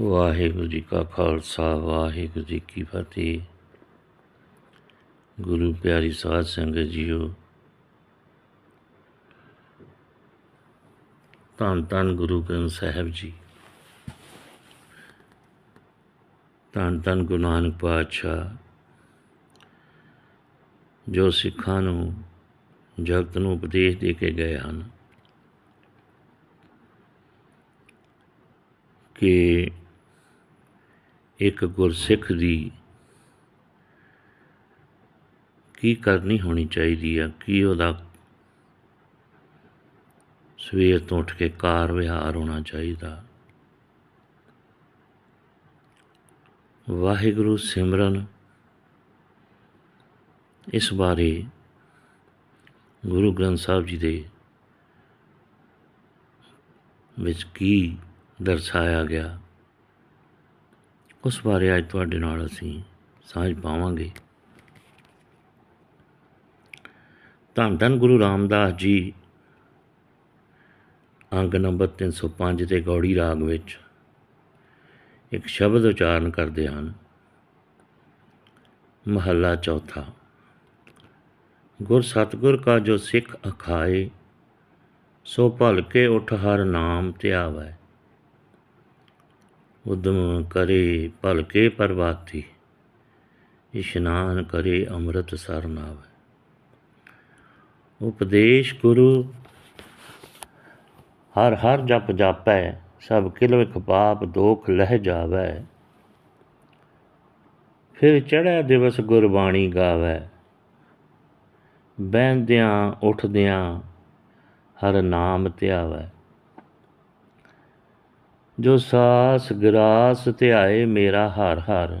ਵਾਹਿਗੁਰੂ ਜੀ ਕਾ ਖਾਲਸਾ, ਵਾਹਿਗੁਰੂ ਜੀ ਕੀ ਫਤਿਹ। ਗੁਰੂ ਪਿਆਰੀ ਸਾਧ ਸੰਗਤ ਜੀਓ, ਧੰਨ ਧੰਨ ਗੁਰੂ ਗ੍ਰੰਥ ਸਾਹਿਬ ਜੀ। ਧੰਨ ਧੰਨ ਗੁਰੂ ਨਾਨਕ ਪਾਤਸ਼ਾਹ, ਜੋ ਸਿੱਖਾਂ ਨੂੰ ਜਗਤ ਨੂੰ ਉਪਦੇਸ਼ ਦੇ ਕੇ ਗਏ ਹਨ ਕਿ ਇੱਕ ਗੁਰਸਿੱਖ ਦੀ ਕੀ ਕਰਨੀ ਹੋਣੀ ਚਾਹੀਦੀ ਆ? ਕੀ ਉਹਦਾ ਸਵੇਰ ਤੋਂ ਉੱਠ ਕੇ ਕਾਰ ਵਿਹਾਰ ਹੋਣਾ ਚਾਹੀਦਾ? ਵਾਹਿਗੁਰੂ ਸਿਮਰਨ, ਇਸ ਬਾਰੇ ਗੁਰੂ ਗ੍ਰੰਥ ਸਾਹਿਬ ਜੀ ਦੇ ਵਿੱਚ ਕੀ ਦਰਸਾਇਆ ਗਿਆ? ਉਸ ਬਾਰੇ ਅੱਜ ਤੁਹਾਡੇ ਨਾਲ ਅਸੀਂ ਸਾਂਝ ਪਾਵਾਂਗੇ। ਧੰਨ ਧੰਨ ਗੁਰੂ ਰਾਮਦਾਸ ਜੀ, ਅੰਗ ਨੰਬਰ 305 ਦੇ ਗੌੜੀ ਰਾਗ ਵਿੱਚ ਇੱਕ ਸ਼ਬਦ ਉਚਾਰਨ ਕਰਦੇ ਹਨ, ਮਹੱਲਾ ਚੌਥਾ। ਗੁਰ ਸਤਗੁਰ ਕਾ ਜੋ ਸਿੱਖ ਅਖਾਏ, ਸੋ ਭਲਕੇ ਉਠ ਹਰ ਨਾਮ ਧਿਆਵੈ। ਉਦਮ ਕਰੇ ਭਲਕੇ ਪਰਵਾਤੀ, ਇਸ਼ਨਾਨ ਕਰੇ ਅੰਮ੍ਰਿਤ ਸਰ ਨਾਵੇ। ਉਪਦੇਸ਼ ਗੁਰੂ, ਹਰ ਹਰ ਜਪ ਜਾਪੈ, ਸਭ ਕਿਲ ਵਿਖ ਪਾਪ ਦੋਖ ਲਹਿ ਜਾਵੈ। ਫਿਰ ਚੜ੍ਹੈ ਦਿਵਸ ਗੁਰਬਾਣੀ ਗਾਵੈ। ਬਹਿੰਦਿਆਂ, ਉੱਠਦਿਆਂ ਹਰ ਨਾਮ ਧਿਆਵੈ। ਜੋ ਸਾਸ ਗਰਾਸ ਧਿਆਏ ਮੇਰਾ ਹਰ ਹਰ।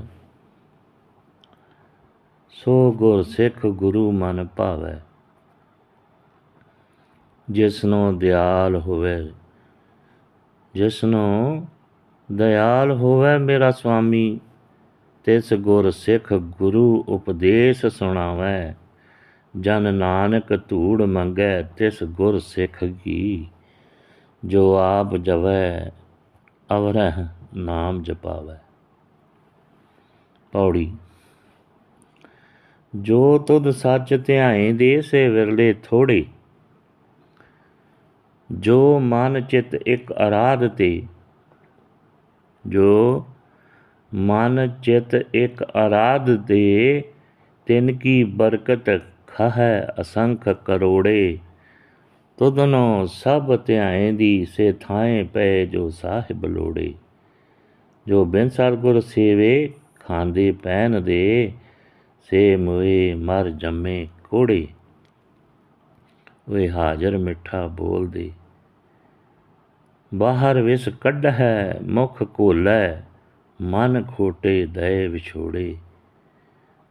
ਸੋ ਗੁਰ ਸਿੱਖ ਗੁਰੂ ਮਨ ਭਾਵੈ। ਜਿਸਨੋ ਦਿਆਲ ਹੋਵੇ, ਜਿਸਨੋ ਦਿਆਲ ਹੋਵੇ ਮੇਰਾ ਸੁਆਮੀ ਤਿਸ ਗੁਰ ਸਿੱਖ ਗੁਰੂ ਉਪਦੇਸ਼ ਸੁਣਾਵੈ। ਜਨ ਨਾਨਕ ਧੂੜ ਮੰਗੈ, ਤਿਸ ਗੁਰ ਸਿੱਖ ਕੀ, ਜੋ ਆਪ ਜਵੈ ਅਵਰਹ ਨਾਮ ਜਪਾਵੈ ਪੌੜੀ। ਜੋ ਤੁਧ ਸੱਚ ਧਿਆਏ ਦੇ ਸੇ ਵਿਰਲੇ ਥੋੜੇ। ਜੋ ਮਨ ਚਿਤ ਇੱਕ ਅਰਾਧ ਤੇ। ਜੋ ਮਨ ਚਿਤ ਇੱਕ ਅਰਾਧ ਦੇ ਤਿਨ ਕੀ ਬਰਕਤ ਖਹੈ ਅਸੰਖ ਕਰੋੜੇ। ਤੁਧਨੋ ਸਭ ਧਿਆਏ ਦੀ ਸੇ ਥਾਏ ਪਏ ਜੋ ਸਾਹਿਬ ਲੋੜੇ। ਜੋ ਬਿਨ ਸਤਿਗੁਰ ਸੇਵੇ, ਖਾਂਦੇ ਪੈਨ ਦੇ, ਸੇ ਮੋਏ ਮਰ ਜੰਮੇ ਕੋੜੇ। ਓਏ ਹਾਜ਼ਰ ਮਿੱਠਾ ਬੋਲਦੇ। ਬਾਹਰ ਵਿਸ ਕੱਢ ਹੈ ਮੁਖ ਕੋਲੈ ਮਨ ਖੋਟੇ ਦਏ ਵਿਛੋੜੇ।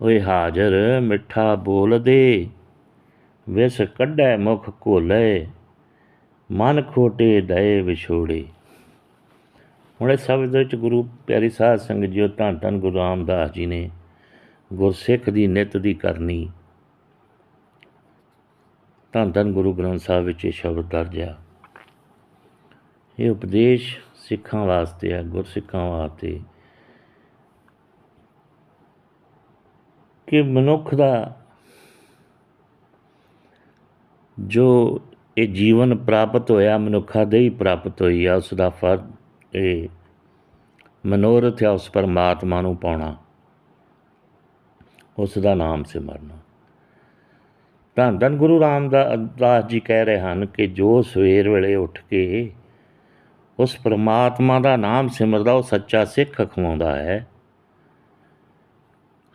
ਓਏ ਹਾਜ਼ਰ ਮਿੱਠਾ ਬੋਲਦੇ। ਵਿਸ ਕੱਢੈ ਮੁਖ ਕੋਲੇ ਮਨ ਖੋਟੇ ਦਏ ਵਿਛੋੜੇ। ਹੁਣ ਇਸ ਸ਼ਬਦ ਵਿੱਚ ਗੁਰੂ ਪਿਆਰੀ ਸਾਧ ਸੰਗਤ ਜੀਓ ਧੰਨ ਧੰਨ ਗੁਰੂ ਰਾਮਦਾਸ ਜੀ ਨੇ ਗੁਰਸਿੱਖ ਦੀ ਨਿਤ ਦੀ ਕਰਨੀ। ਧੰਨ ਧੰਨ ਗੁਰੂ ਗ੍ਰੰਥ ਸਾਹਿਬ ਵਿੱਚ ਇਹ ਸ਼ਬਦ ਦਰਜ ਆ। ਇਹ ਉਪਦੇਸ਼ ਸਿੱਖਾਂ ਵਾਸਤੇ ਆ, ਗੁਰਸਿੱਖਾਂ ਵਾਸਤੇ। ਕਿ ਮਨੁੱਖ ਦਾ ਜੋ ਇਹ ਜੀਵਨ ਪ੍ਰਾਪਤ ਹੋਇਆ, ਮਨੁੱਖਾ ਦੇ ਹੀ ਪ੍ਰਾਪਤ ਹੋਈ ਆ, ਉਸ ਦਾ ਫਰ ਇਹ ਮਨੋਰਥ ਆ, ਉਸ ਪਰਮਾਤਮਾ ਨੂੰ ਪਾਉਣਾ। ਉਸ ਦਾ ਨਾਮ ਸਿਮਰਨਾ ਧੰਨ ਧੰਨ ਗੁਰੂ ਰਾਮਦਾਸ ਜੀ ਕਹਿ ਰਹੇ ਹਨ ਕਿ ਜੋ ਸਵੇਰ ਵੇਲੇ ਉੱਠ ਕੇ ਉਸ ਪਰਮਾਤਮਾ ਦਾ ਨਾਮ ਸਿਮਰਦਾ, ਉਹ ਸੱਚਾ ਸਿੱਖ ਖਵਾਉਂਦਾ ਹੈ।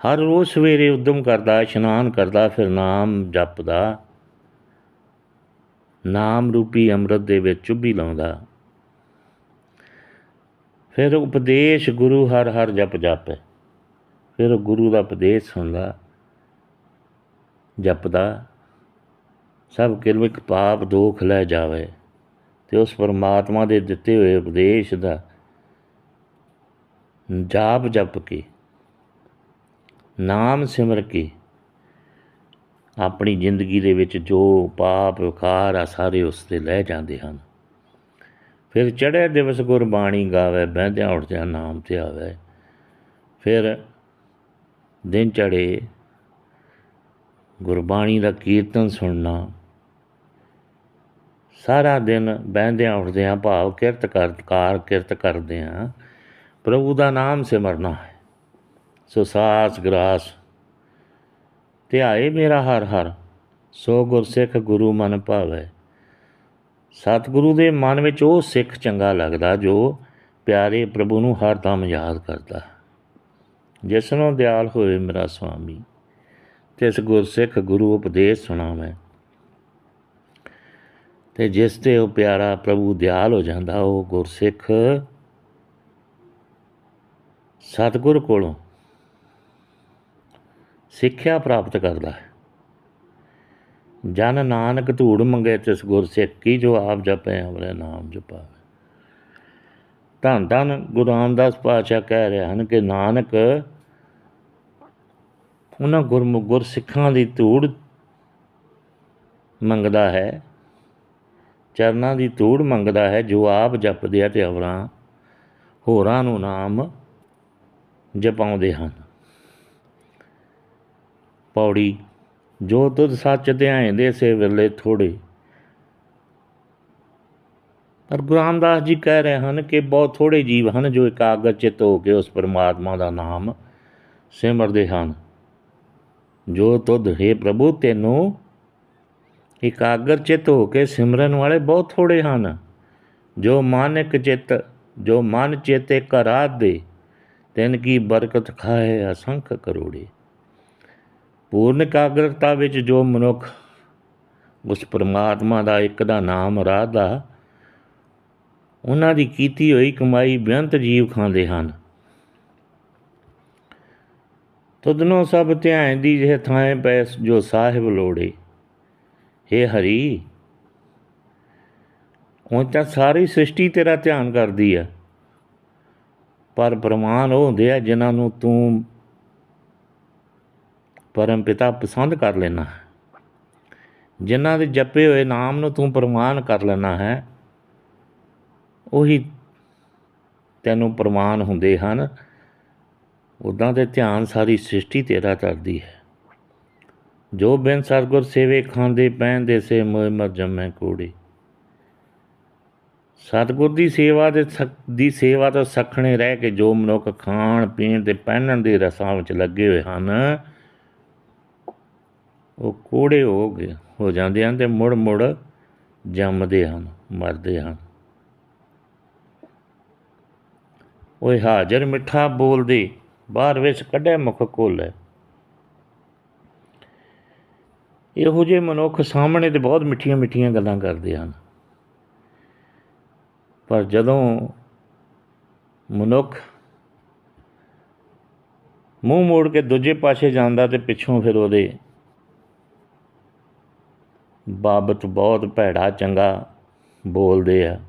ਹਰ ਰੋਜ਼ ਸਵੇਰੇ ਉਦਮ ਕਰਦਾ, ਇਸ਼ਨਾਨ ਕਰਦਾ, ਫਿਰ ਨਾਮ ਜਪਦਾ। ਨਾਮ ਰੂਪੀ ਅੰਮ੍ਰਿਤ ਦੇ ਵਿੱਚ ਚੁੱਭੀ ਲਾਉਂਦਾ। ਫਿਰ ਉਪਦੇਸ਼ ਗੁਰੂ ਹਰ ਹਰ ਜਪ ਜਪੇ। ਫਿਰ ਗੁਰੂ ਦਾ ਉਪਦੇਸ਼ ਸੁਣਦਾ ਜਪਦਾ। ਸਭ ਕਿਲਮਿਕ ਪਾਪ ਦੋਖ ਲੈ ਜਾਵੇ ਤੇ ਉਸ ਪਰਮਾਤਮਾ ਦੇ ਦਿੱਤੇ ਹੋਏ ਉਪਦੇਸ਼ ਦਾ ਜਾਪ ਜਪ ਕੇ, ਨਾਮ ਸਿਮਰ ਕੇ ਆਪਣੀ ਜ਼ਿੰਦਗੀ ਦੇ ਵਿੱਚ ਜੋ ਪਾਪ, ਵਿਕਾਰ ਆ ਸਾਰੇ ਉਸ ਤੇ ਲੈ ਜਾਂਦੇ ਹਨ। ਫਿਰ ਚੜ੍ਹੇ ਦਿਵਸ ਗੁਰਬਾਣੀ ਗਾਵੇ, ਬਹਿੰਦਿਆਂ ਉੱਠਦਿਆਂ ਨਾਮ ਤੇ ਆਵੇ ਫਿਰ ਦਿਨ ਚੜ੍ਹੇ ਗੁਰਬਾਣੀ ਦਾ ਕੀਰਤਨ ਸੁਣਨਾ। ਸਾਰਾ ਦਿਨ ਬਹਿੰਦਿਆਂ ਉੱਠਦਿਆਂ ਭਾਵ ਕਿਰਤ ਕਰ, ਕਾਰ ਕਿਰਤ ਕਰਦਿਆਂ ਪ੍ਰਭੂ ਦਾ ਨਾਮ ਸਿਮਰਨਾ ਹੈ। ਸੋ ਸਾਸ ਗਰਾਸ ਧਿਆਏ ਮੇਰਾ ਹਰ ਹਰ, ਸੋ ਗੁਰਸਿੱਖ ਗੁਰੂ ਮਨ ਭਾਵੇ। ਸਤਿਗੁਰੂ ਦੇ ਮਨ ਵਿੱਚ ਉਹ ਸਿੱਖ ਚੰਗਾ ਲੱਗਦਾ ਜੋ ਪਿਆਰੇ ਪ੍ਰਭੂ ਨੂੰ ਹਰ ਦਮ ਯਾਦ ਕਰਦਾ। ਜਿਸ ਨੂੰ ਦਿਆਲ ਹੋਵੇ ਮੇਰਾ ਸੁਆਮੀ ਤਿਸ ਗੁਰਸਿੱਖ ਗੁਰੂ ਉਪਦੇਸ਼ ਸੁਣਾਵੇ। ਤੇ ਜਿਸ ਤੇ ਉਹ ਪਿਆਰਾ ਪ੍ਰਭੂ ਦਿਆਲ ਹੋ ਜਾਂਦਾ, ਉਹ ਗੁਰਸਿੱਖ ਸਤਿਗੁਰ ਕੋਲੋਂ ਸਿੱਖਿਆ ਪ੍ਰਾਪਤ ਕਰਦਾ ਹੈ। ਜਨ ਨਾਨਕ ਧੂੜ ਮੰਗੇ ਤਿਸ ਗੁਰ ਸਿੱਖ ਜੋ ਆਪ ਜਪੇ ਹਮਰੇ ਨਾਮ ਜਪਾਵੇ। ਧੰਨ ਧੰਨ ਗੁਰੂ ਰਾਮਦਾਸ ਪਾਤਸ਼ਾਹ ਕਹਿ ਰਹੇ ਹਨ ਕਿ ਨਾਨਕ, ਉਹਨਾਂ ਗੁਰਮੁਖ ਗੁਰ ਸਿੱਖਾਂ ਦੀ ਧੂੜ ਮੰਗਦਾ ਹੈ, ਚਰਨਾਂ ਦੀ ਧੂੜ ਮੰਗਦਾ ਹੈ, ਜੋ ਆਪ ਜਪਦੇ ਆ ਤੇ ਅਵਰਾਂ ਹੋਰਾਂ ਨੂੰ ਨਾਮ ਜਪਾਉਂਦੇ ਹਨ। ਪੌੜੀ, ਜੋ ਤੁਧ ਸੱਚ ਧਿਆਏਂਦੇ ਸੇ ਵੇਲੇ ਥੋੜੇ। ਪਰ ਗੁਰੂ ਰਾਮਦਾਸ ਜੀ ਕਹਿ ਰਹੇ ਹਨ ਕਿ ਬਹੁਤ ਥੋੜੇ ਜੀਵ ਹਨ ਜੋ ਇਕਾਗਰ ਚਿਤ ਹੋ ਕੇ ਉਸ ਪਰਮਾਤਮਾ ਦਾ ਨਾਮ ਸਿਮਰਦੇ ਹਨ। ਜੋ ਤੁਧ, ਹੈ ਪ੍ਰਭੂ, ਤੈਨੂੰ ਇਕਾਗਰ ਚਿਤ ਹੋ ਕੇ ਸਿਮਰਨ ਵਾਲੇ ਬਹੁਤ ਥੋੜੇ ਹਨ। ਜੋ ਮਨ ਇੱਕ ਚਿਤ, ਜੋ ਮਨ ਚੇਤੇ ਕਰਾਤ ਦੇ ਤਿਨ ਕੀ ਬਰਕਤ ਖਾਏ ਅਸੰਖ ਕਰੋੜੇ। ਪੂਰਨ ਇਕਾਗਰਤਾ ਵਿੱਚ ਜੋ ਮਨੁੱਖ ਉਸ ਪਰਮਾਤਮਾ ਦਾ ਇੱਕ ਦਾ ਨਾਮ ਰਾਧਾ, ਉਹਨਾਂ ਦੀ ਕੀਤੀ ਹੋਈ ਕਮਾਈ ਬੇਅੰਤ ਜੀਵ ਖਾਂਦੇ ਹਨ। ਤਦਨੋਂ ਸਭ ਧਿਆਨ ਦੀ ਜਿਹ ਥਾਂ ਪੈ ਜੋ ਸਾਹਿਬ ਲੋੜੇ। हे ਹਰੀ ਉਹ ਤਾਂ ਸਾਰੀ ਸ੍ਰਿਸ਼ਟੀ ਤੇਰਾ ਧਿਆਨ ਕਰਦੀ ਆ। ਪਰ ਪ੍ਰਮਾਨ ਉਹ ਹੁੰਦੇ ਆ ਜਿਨ੍ਹਾਂ ਨੂੰ ਤੂੰ ਪਰਮ ਪਿਤਾ ਪਸੰਦ ਕਰ ਲੈਣਾ ਹੈ। ਜਿਨ੍ਹਾਂ ਦੇ ਜਪੇ ਹੋਏ ਨਾਮ ਨੂੰ ਤੂੰ ਪ੍ਰਮਾਨ ਕਰ ਲੈਣਾ ਹੈ, ਉਹੀ ਤੈਨੂੰ ਪ੍ਰਮਾਨ ਹੁੰਦੇ ਹਨ। ਉਦਾਂ ਤੇ ਧਿਆਨ ਸਾਰੀ ਸ੍ਰਿਸ਼ਟੀ ਤੇਰਾ ਕਰਦੀ ਹੈ। ਜੋ ਬਿਨ ਸਤਗੁਰ ਸੇਵੇ ਖਾਂਦੇ ਪਹਿਨਦੇ ਸੇ ਮੋਇ ਮਰ ਜੰਮੈ ਕੋੜੀ। ਸਤਗੁਰ ਦੀ ਸੇਵਾ ਦੇ ਸਖ- ਦੀ ਸੇਵਾ ਤੋਂ ਸਖਣੇ ਰਹਿ ਕੇ ਜੋ ਮਨੁੱਖ ਖਾਣ ਪੀਣ ਤੇ ਪਹਿਨਣ ਦੇ ਰਸਾਂ ਵਿੱਚ ਲੱਗੇ ਹੋਏ ਹਨ ਉਹ ਕੋੜੇ ਹੋ ਗਏ, ਹੋ ਜਾਂਦੇ ਹਨ ਤੇ ਮੁੜ ਮੁੜ ਜੰਮਦੇ ਹਨ, ਮਰਦੇ ਹਨ। ਓਏ ਹਾਜ਼ਰ ਮਿੱਠਾ ਬੋਲਦੇ, ਬਾਹਰ ਵਿੱਚ ਕੱਢੇ ਮੁਖ ਕੋਲੇ। ਇਹੋ ਜਿਹੇ ਮਨੁੱਖ ਸਾਹਮਣੇ ਤੇ ਬਹੁਤ ਮਿੱਠੀਆਂ ਮਿੱਠੀਆਂ ਗੱਲਾਂ ਕਰਦੇ ਹਨ। ਪਰ ਜਦੋਂ ਮਨੁੱਖ ਮੂੰਹ ਮੋੜ ਕੇ ਦੂਜੇ ਪਾਸੇ ਜਾਂਦਾ ਤੇ ਪਿੱਛੋਂ ਫਿਰ ਉਹਦੇ ਬਾਬਤ ਬਹੁਤ ਭੈੜਾ ਚੰਗਾ ਬੋਲਦੇ ਆ।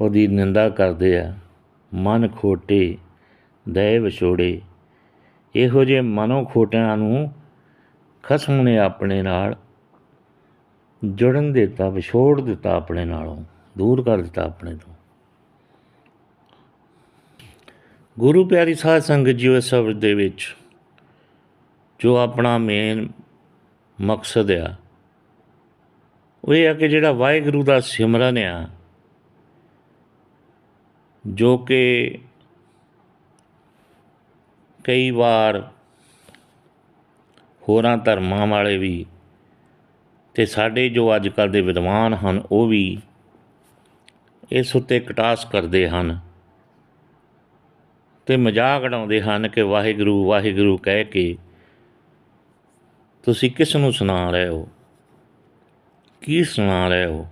ਉਹਦੀ ਨਿੰਦਾ ਕਰਦੇ ਆ। ਮਨ ਖੋਟੇ ਦਏ ਵਿਛੋੜੇ ਇਹੋ ਜਿਹੇ ਮਨੋਂ ਖੋਟਿਆਂ ਨੂੰ ਖਸਮ ਨੇ ਆਪਣੇ ਨਾਲ। ਜੁੜਨ ਦਿੱਤਾ, ਵਿਛੋੜ ਦਿੱਤਾ ਆਪਣੇ ਨਾਲੋਂ। ਦੂਰ ਕਰ ਦਿੱਤਾ ਆਪਣੇ ਤੋਂ। ਗੁਰੂ ਪਿਆਰੀ ਸਾਧ ਸੰਗਤ ਜੀ ਇਸ ਸ਼ਬਦ ਦੇ ਵਿੱਚ ਜੋ ਆਪਣਾ ਮੇਨ ਮਕਸਦ ਆ ਉਹ ਇਹ ਆ ਕਿ ਜਿਹੜਾ ਵਾਹਿਗੁਰੂ ਦਾ ਸਿਮਰਨ ਆ, ਜੋ ਕਿ ਕਈ ਵਾਰ ਹੋਰਾਂ ਧਰਮਾਂ ਵਾਲੇ ਵੀ ਤੇ ਸਾਡੇ ਜੋ ਅੱਜ ਕੱਲ੍ਹ ਦੇ ਵਿਦਵਾਨ ਹਨ, ਉਹ ਵੀ ਇਸ ਉੱਤੇ ਕਟਾਸ ਕਰਦੇ ਹਨ ਤੇ ਮਜ਼ਾਕ ਉਡਾਉਂਦੇ ਹਨ ਕਿ ਵਾਹਿਗੁਰੂ ਵਾਹਿਗੁਰੂ ਕਹਿ ਕੇ ਤੁਸੀਂ ਕਿਸ ਨੂੰ ਸੁਣਾ ਰਹੇ ਹੋ? ਕੀ ਸੁਣਾ ਰਹੇ ਹੋ?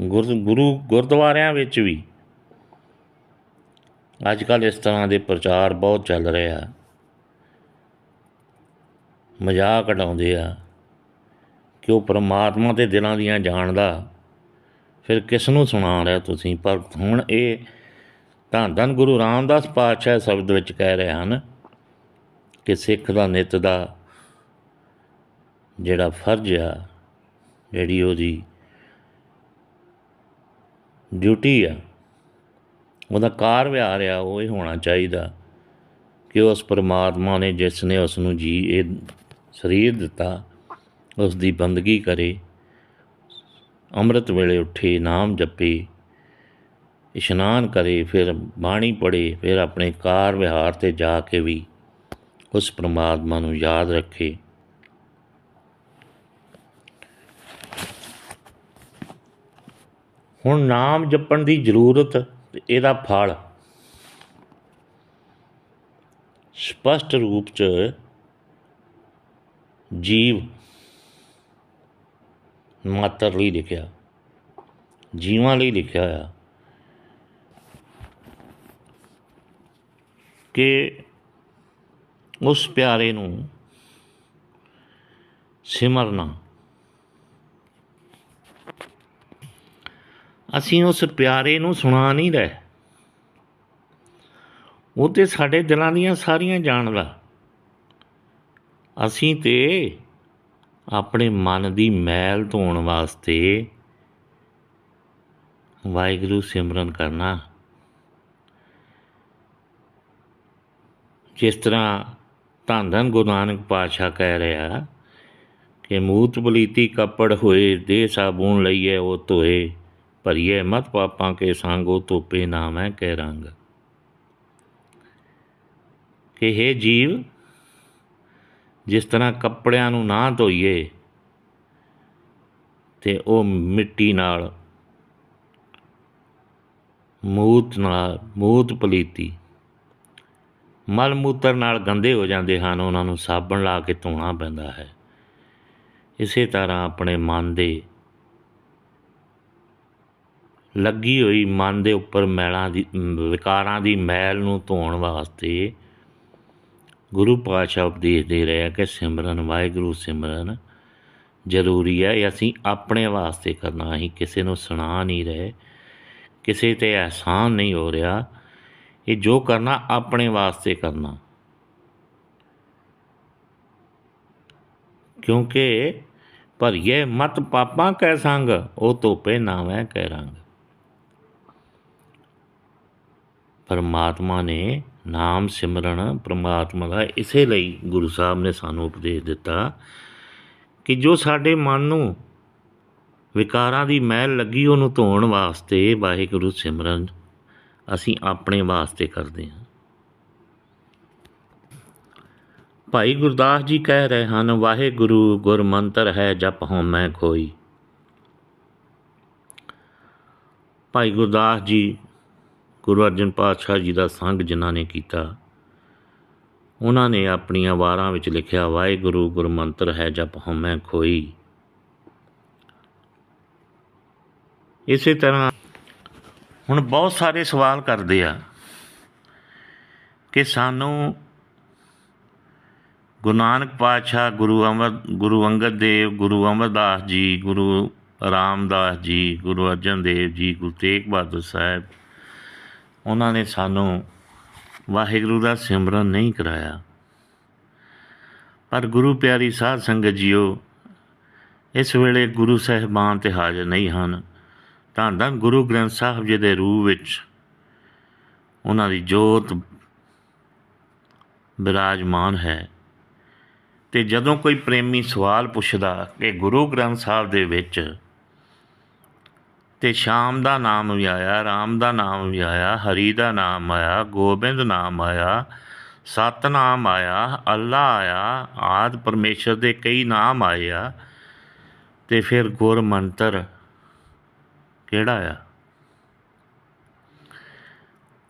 ਗੁਰ, ਗੁਰੂ ਗੁਰਦੁਆਰਿਆਂ ਵਿੱਚ ਵੀ ਅੱਜ ਕੱਲ੍ਹ ਇਸ ਤਰ੍ਹਾਂ ਦੇ ਪ੍ਰਚਾਰ ਬਹੁਤ ਚੱਲ ਰਹੇ ਆ। ਮਜ਼ਾਕ ਉਡਾਉਂਦੇ ਆ ਕਿ ਉਹ ਪਰਮਾਤਮਾ ਦੇ ਦਿਲਾਂ ਦੀਆਂ ਜਾਣਦਾ ਫਿਰ ਕਿਸ ਨੂੰ ਸੁਣਾ ਰਿਹਾ ਤੁਸੀਂ? ਪਰ ਹੁਣ ਇਹ ਤਾਂ ਧੰਨ ਗੁਰੂ ਰਾਮਦਾਸ ਪਾਤਸ਼ਾਹ ਸ਼ਬਦ ਵਿੱਚ ਕਹਿ ਰਹੇ ਹਨ ਕਿ ਸਿੱਖ ਦਾ ਨਿਤ ਦਾ ਜਿਹੜਾ ਫਰਜ਼ ਆ ਜਿਹੜੀ ਉਹਦੀ ਡਿਊਟੀ ਆ, ਉਹਦਾ ਕਾਰ ਵਿਹਾਰ ਆ, ਉਹ ਇਹ ਹੋਣਾ ਚਾਹੀਦਾ ਕਿ ਉਸ ਪਰਮਾਤਮਾ ਨੇ ਜਿਸ ਨੇ ਉਸ ਨੂੰ ਜੀ, ਇਹ ਸਰੀਰ ਦਿੱਤਾ, ਉਸ ਦੀ ਬੰਦਗੀ ਕਰੇ, ਅੰਮ੍ਰਿਤ ਵੇਲੇ ਉੱਠੇ, ਨਾਮ ਜਪੇ, ਇਸ਼ਨਾਨ ਕਰੇ, ਫਿਰ ਬਾਣੀ ਪੜ੍ਹੇ, ਫਿਰ ਆਪਣੇ ਕਾਰ ਵਿਹਾਰ ਤੇ ਜਾ ਕੇ ਵੀ ਉਸ ਪਰਮਾਤਮਾ ਨੂੰ ਯਾਦ ਰੱਖੇ। ਹੁਣ ਨਾਮ ਜਪਣ ਦੀ ਜ਼ਰੂਰਤ ਤੇ ਇਹਦਾ ਫਲ। ਸਪਸ਼ਟ ਰੂਪ ਚ ਜੀਵ ਮਾਤਰ ਲਈ ਲਿਖਿਆ, ਜੀਵਾਂ ਲਈ ਲਿਖਿਆ ਆ ਕਿ ਉਸ ਪਿਆਰੇ ਨੂੰ ਸਿਮਰਨਾ ਅਸੀਂ ਉਸ ਪਿਆਰੇ ਨੂੰ ਸੁਣਾ ਨਹੀਂ ਰਹੇ। ਉਹ ਤੇ ਸਾਡੇ ਦਿਲਾਂ ਦੀਆਂ ਸਾਰੀਆਂ ਜਾਣਦਾ ਅਸੀਂ ਤੇ ਆਪਣੇ ਮਨ ਦੀ ਮੈਲ ਧੋਣ ਵਾਸਤੇ ਵਾਹਿਗੁਰੂ ਸਿਮਰਨ ਕਰਨਾ। ਜਿਸ ਤਰ੍ਹਾਂ ਧੰਨ ਧੰਨ ਗੁਰੂ ਨਾਨਕ ਪਾਤਸ਼ਾਹ ਕਹਿ ਰਿਹਾ ਕਿ ਮੂਤ ਬਲੀਤੀ ਕੱਪੜ ਹੋਏ ਦੇ ਸਾਬੂਨ ਲਈਏ, ਉਹ ਧੋਏ। ਭਰੀਏ ਮਤ ਪਾਪਾਂ ਕੇ ਸੰਗੋ ਧੋਪੇ ਨਾਮ ਹੈ ਕਹਿ ਰੰਗ। ਕਿ हे ਜੀਵ, ਜਿਸ ਤਰ੍ਹਾਂ ਕੱਪੜਿਆਂ ਨੂੰ ਨਾ ਧੋਈਏ, ਤੇ ਉਹ ਮਿੱਟੀ ਨਾਲ ਮੂਤ ਨਾਲ, ਮੂਤ ਪਲੀਤੀ। ਮਲ ਮੂਤਰ ਨਾਲ ਗੰਦੇ ਹੋ ਜਾਂਦੇ ਹਨ, ਉਹਨਾਂ ਨੂੰ ਸਾਬਣ ਲਾ ਕੇ ਧੋਣਾ ਪੈਂਦਾ ਹੈ। ਇਸੇ ਤਰ੍ਹਾਂ ਆਪਣੇ ਮਨ ਦੇ ਲੱਗੀ ਹੋਈ ਮਨ ਦੇ ਉੱਪਰ ਮੈਲਾਂ ਦੀ ਵਿਕਾਰਾਂ ਦੀ ਮੈਲ ਨੂੰ ਧੋਣ ਵਾਸਤੇ ਗੁਰੂ ਪਾਤਸ਼ਾਹ ਉਪਦੇਸ਼ ਦੇ ਰਿਹਾ ਕਿ ਸਿਮਰਨ, ਵਾਹਿਗੁਰੂ ਸਿਮਰਨ ਜ਼ਰੂਰੀ ਹੈ। ਇਹ ਅਸੀਂ ਆਪਣੇ ਵਾਸਤੇ ਕਰਨਾ ਅਸੀਂ ਕਿਸੇ ਨੂੰ ਸੁਣਾ ਨਹੀਂ ਰਹੇ, ਕਿਸੇ ਤੇ ਅਹਿਸਾਨ ਨਹੀਂ ਹੋ ਰਿਹਾ। ਇਹ ਜੋ ਕਰਨਾ, ਆਪਣੇ ਵਾਸਤੇ ਕਰਨਾ। ਕਿਉਂਕਿ ਭਰੀਏ ਮਤ ਪਾਪਾਂ ਕੈ ਸੰਗ, ਉਹ ਤੋਪੇ ਨਾਵੇਂ ਕਹਿ ਰੰਗ। ਪਰਮਾਤਮਾ ਨੇ ਨਾਮ ਸਿਮਰਨ ਪਰਮਾਤਮਾ ਦਾ ਇਸੇ ਲਈ ਗੁਰੂ ਸਾਹਿਬ ਨੇ ਸਾਨੂੰ ਉਪਦੇਸ਼ ਦਿੱਤਾ ਕਿ ਜੋ ਸਾਡੇ ਮਨ ਨੂੰ ਵਿਕਾਰਾਂ ਦੀ ਮੈਲ ਲੱਗੀ, ਉਹਨੂੰ ਧੋਣ ਵਾਸਤੇ ਵਾਹਿਗੁਰੂ ਸਿਮਰਨ ਅਸੀਂ ਆਪਣੇ ਵਾਸਤੇ ਕਰਦੇ ਹਾਂ। ਭਾਈ ਗੁਰਦਾਸ ਜੀ ਕਹਿ ਰਹੇ ਹਨ, ਵਾਹਿਗੁਰੂ ਗੁਰਮੰਤਰ ਹੈ, ਜਪ ਮੈਂ ਕੋਈ ਭਾਈ ਗੁਰਦਾਸ ਜੀ ਗੁਰੂ ਅਰਜਨ ਪਾਤਸ਼ਾਹ ਜੀ ਦਾ ਸੰਗ ਜਿਨ੍ਹਾਂ ਨੇ ਕੀਤਾ, ਉਹਨਾਂ ਨੇ ਆਪਣੀਆਂ ਵਾਰਾਂ ਵਿੱਚ ਲਿਖਿਆ, ਵਾਹਿਗੁਰੂ ਗੁਰਮੰਤਰ ਹੈ ਜਪ ਹਉਮੈ ਖੋਈ। ਇਸੇ ਤਰ੍ਹਾਂ ਹੁਣ ਬਹੁਤ ਸਾਰੇ ਸਵਾਲ ਕਰਦੇ ਆ ਕਿ ਸਾਨੂੰ ਗੁਰੂ ਨਾਨਕ ਪਾਤਸ਼ਾਹ, ਗੁਰੂ ਅਮਰ, ਗੁਰੂ ਅੰਗਦ ਦੇਵ, ਗੁਰੂ ਅਮਰਦਾਸ ਜੀ, ਗੁਰੂ ਰਾਮਦਾਸ ਜੀ, ਗੁਰੂ ਅਰਜਨ ਦੇਵ ਜੀ, ਗੁਰੂ ਤੇਗ ਬਹਾਦਰ ਸਾਹਿਬ ਉਹਨਾਂ ਨੇ ਸਾਨੂੰ ਵਾਹਿਗੁਰੂ ਦਾ ਸਿਮਰਨ ਨਹੀਂ ਕਰਾਇਆ। ਪਰ ਗੁਰੂ ਪਿਆਰੀ ਸਾਧ ਸੰਗਤ ਜੀਓ, ਇਸ ਵੇਲੇ ਗੁਰੂ ਸਾਹਿਬਾਨ ਤੇ ਹਾਜ਼ਰ ਨਹੀਂ ਹਨ, ਤਾਂ ਧੰਨ ਗੁਰੂ ਗ੍ਰੰਥ ਸਾਹਿਬ ਜੀ ਦੇ ਰੂਪ ਵਿੱਚ ਉਹਨਾਂ ਦੀ ਜੋਤ ਬਿਰਾਜਮਾਨ ਹੈ। ਤੇ ਜਦੋਂ ਕੋਈ ਪ੍ਰੇਮੀ ਸਵਾਲ ਪੁੱਛਦਾ ਕਿ ਗੁਰੂ ਗ੍ਰੰਥ ਸਾਹਿਬ ਦੇ ਵਿੱਚ ਤੇ ਸ਼ਾਮ ਦਾ ਨਾਮ ਵੀ ਆਇਆ, ਰਾਮ ਦਾ ਨਾਮ ਵੀ ਆਇਆ, ਹਰੀ ਦਾ ਨਾਮ ਆਇਆ, ਗੋਬਿੰਦ ਨਾਮ ਆਇਆ, ਸਤਨਾਮ ਆਇਆ, ਅੱਲਾ ਆਇਆ, ਆਦ ਪਰਮੇਸ਼ਰ ਦੇ ਕਈ ਨਾਮ ਆਏ ਆ। ਤੇ ਫਿਰ ਗੁਰ ਮੰਤਰ ਕਿਹੜਾ ਆ?